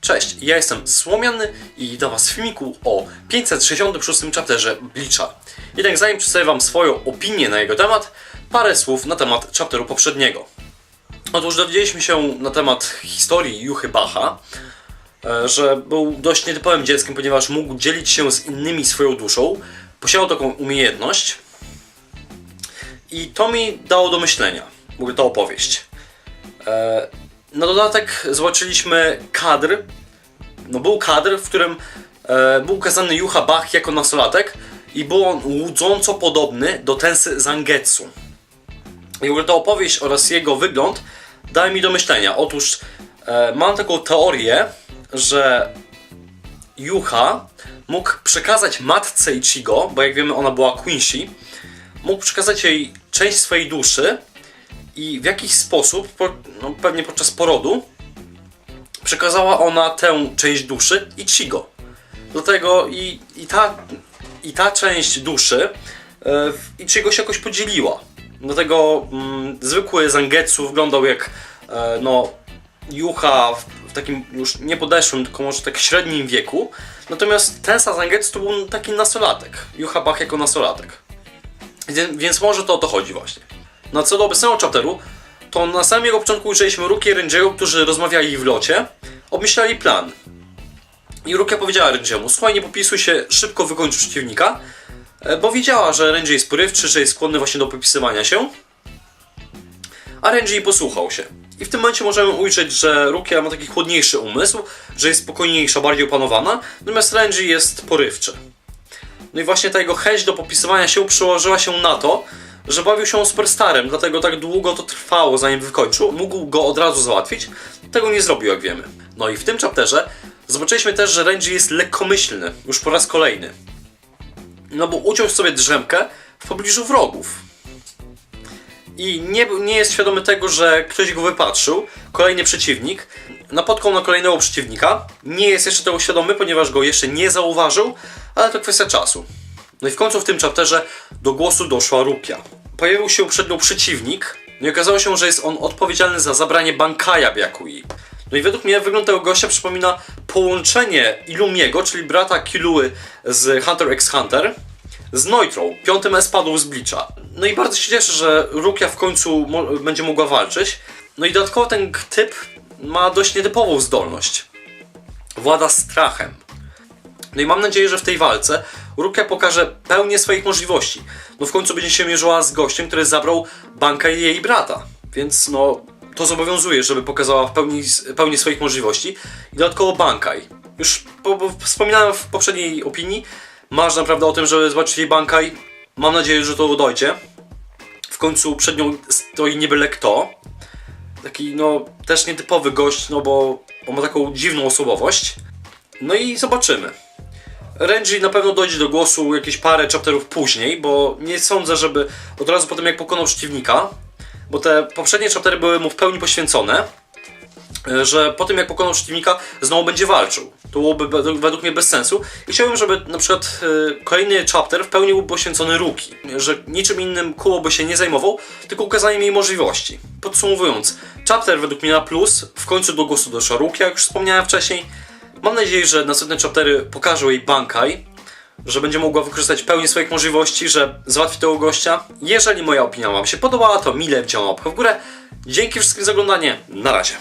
Cześć, ja jestem Słomiany i do Was w filmiku o 566 chapterze Bleacha. Jednak zanim przedstawię Wam swoją opinię na jego temat, parę słów na temat chapteru poprzedniego. Otóż dowiedzieliśmy się na temat historii Juchy Bacha, e, że był dość nietypowym dzieckiem, ponieważ mógł dzielić się z innymi swoją duszą, posiadał taką umiejętność i to mi dało do myślenia, mówię to opowieść. Na dodatek zobaczyliśmy kadr, no był kadr, w którym e, był ukazany Juha Bach jako nastolatek i był on łudząco podobny do Tensy Zangetsu. I ta opowieść oraz jego wygląd daje mi do myślenia. Otóż e, mam taką teorię, że Juha mógł przekazać matce Ichigo, bo jak wiemy ona była Quincy, mógł przekazać jej część swojej duszy i w jakiś sposób, po, no pewnie podczas porodu, przekazała ona tę część duszy Ichigo. Dlatego i, i, ta, i ta część duszy e, Ichigo się jakoś podzieliła. Dlatego mm, zwykły Zangetsu wyglądał jak e, no, Jucha w, w takim już nie podeszłym, tylko może tak średnim wieku. Natomiast Tensa Zangetsu to był taki nastolatek. Jucha Bach jako nastolatek. Wie- Więc może to o to chodzi właśnie. No co do obecnego chapteru, to na samym jego początku ujrzeliśmy Ruki i Renjiego, którzy rozmawiali w locie, obmyślali plan. I Rukia powiedziała Renjiemu, słuchaj, nie popisuj się, szybko wykończ przeciwnika, e, bo wiedziała, że Renji jest porywczy, że jest skłonny właśnie do popisywania się. A Renji posłuchał się. I w tym momencie możemy ujrzeć, że Rukia ma taki chłodniejszy umysł, że jest spokojniejsza, bardziej opanowana, natomiast Renji jest porywczy. No i właśnie ta jego chęć do popisywania się przełożyła się na to, że bawił się superstarem, dlatego tak długo to trwało zanim wykończył. Mógł go od razu załatwić, tego nie zrobił jak wiemy. No i w tym chapterze zobaczyliśmy też, że Renji jest lekkomyślny, już po raz kolejny. No bo uciął sobie drzemkę w pobliżu wrogów. I nie, nie jest świadomy tego, że ktoś go wypatrzył, kolejny przeciwnik, napotkał na kolejnego przeciwnika. Nie jest jeszcze tego świadomy, ponieważ go jeszcze nie zauważył, ale to kwestia czasu. No i w końcu w tym chapterze do głosu doszła Rukia. Pojawił się przed nią przeciwnik, no i okazało się, że jest on odpowiedzialny za zabranie Bankaja Byakui. No i według mnie wygląd tego gościa przypomina połączenie Ilumiego, czyli brata Kiluły z Hunter x Hunter, z Noitrą, piątym espadą z Bleacha. No i bardzo się cieszę, że Rukia w końcu mo- będzie mogła walczyć. No i dodatkowo ten typ ma dość nietypową zdolność. Włada strachem. No i mam nadzieję, że w tej walce Rukia pokaże pełnię swoich możliwości. No w końcu będzie się mierzyła z gościem, który zabrał banka i jej brata. Więc no to zobowiązuje, żeby pokazała w pełni, pełnię swoich możliwości. I dodatkowo Bankaj. Już po, wspominałem w poprzedniej opinii, masz naprawdę o tym, żeby zobaczyć jej Bankaj. Mam nadzieję, że to dojdzie. W końcu przed nią stoi nie byle kto. Taki no też nietypowy gość, no bo on ma taką dziwną osobowość. No i zobaczymy. Renji na pewno dojdzie do głosu jakieś parę chapterów później, bo nie sądzę, żeby od razu po tym jak pokonał przeciwnika, bo te poprzednie chaptery były mu w pełni poświęcone, e, że po tym jak pokonał przeciwnika znowu będzie walczył. To byłoby według mnie bez sensu i chciałbym, żeby na przykład e, kolejny chapter w pełni był poświęcony Ruki, że niczym innym Kuo by się nie zajmował, tylko ukazaniem jej możliwości. Podsumowując, chapter według mnie na plus, w końcu do głosu doszła Ruki, jak już wspomniałem wcześniej, Mam nadzieję, że następne chaptery pokażą jej Bankaj, że będzie mogła wykorzystać pełnię swoich możliwości, że załatwi tego gościa. Jeżeli moja opinia Wam się podobała, to mile wciągnę łapkę w górę. Dzięki wszystkim za oglądanie. Na razie.